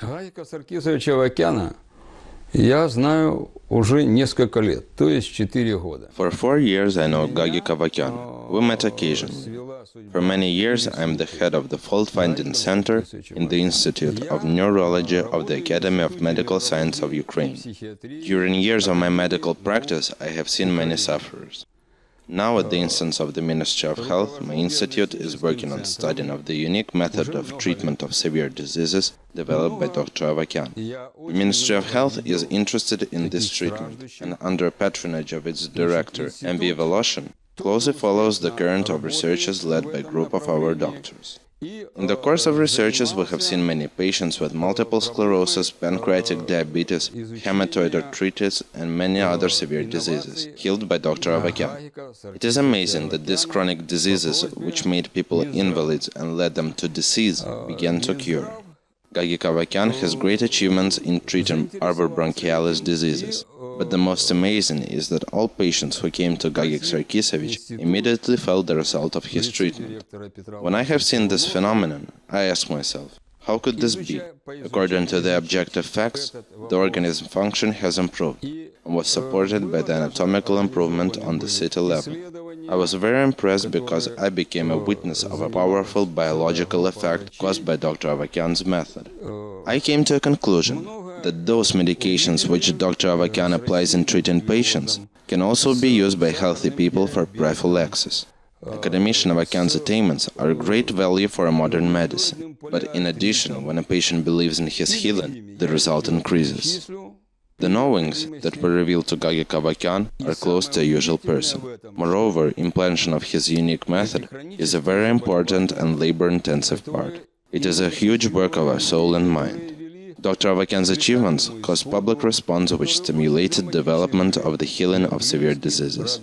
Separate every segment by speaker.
Speaker 1: Гайка Саркисовича Авакяна я знаю уже несколько лет, то есть 4 года.
Speaker 2: For four years, I know Gagi Kavakyan. We met occasionally. For many years, I am the head of the Fault Finding Center in the Institute of Neurology of the Academy of Medical Science of Ukraine. During years of my medical practice, I have seen many sufferers. Now, at the instance of the Ministry of Health, my institute is working on studying of the unique method of treatment of severe diseases developed by Dr. Avakyan. The Ministry of Health is interested in this treatment, and under patronage of its director, MV Voloshin, closely follows the current of researches led by a group of our doctors. In the course of researches, we have seen many patients with multiple sclerosis, pancreatic diabetes, hematoid arthritis, and many other severe diseases, healed by Dr. Avakyan. It is amazing that these chronic diseases, which made people invalids and led them to disease, began to cure. Gagi Kavakyan has great achievements in treating arbor bronchialis diseases. But the most amazing is that all patients who came to Gagik Sarkisevich immediately felt the result of his treatment. When I have seen this phenomenon, I ask myself, how could this be? According to the objective facts, the organism function has improved and was supported by the anatomical improvement on the city level. I was very impressed because I became a witness of a powerful biological effect caused by Dr. Avakyan's method. I came to a conclusion that those medications which Dr. Avakyan applies in treating patients can also be used by healthy people for prophylaxis. Academician Avakyan's attainments are of great value for a modern medicine, but in addition, when a patient believes in his healing, the result increases. The knowings that were revealed to Gagi Kavakyan are close to a usual person. Moreover, implantation of his unique method is a very important and labor-intensive part. It is a huge work of our soul and mind. Dr. Avakyan's achievements caused public response which stimulated development of the healing of severe diseases.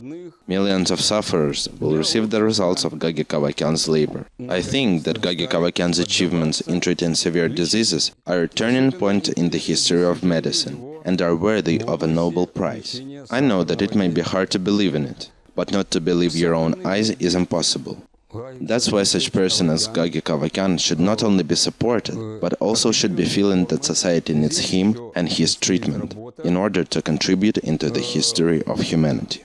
Speaker 2: Millions of sufferers will receive the results of Gagi Kavakyan's labor. I think that Gagi Kavakyan's achievements in treating severe diseases are a turning point in the history of medicine and are worthy of a Nobel Prize. I know that it may be hard to believe in it, but not to believe your own eyes is impossible. That's why such person as Gagi Kavakyan should not only be supported, but also should be feeling that society needs him and his treatment in order to contribute into the history of humanity.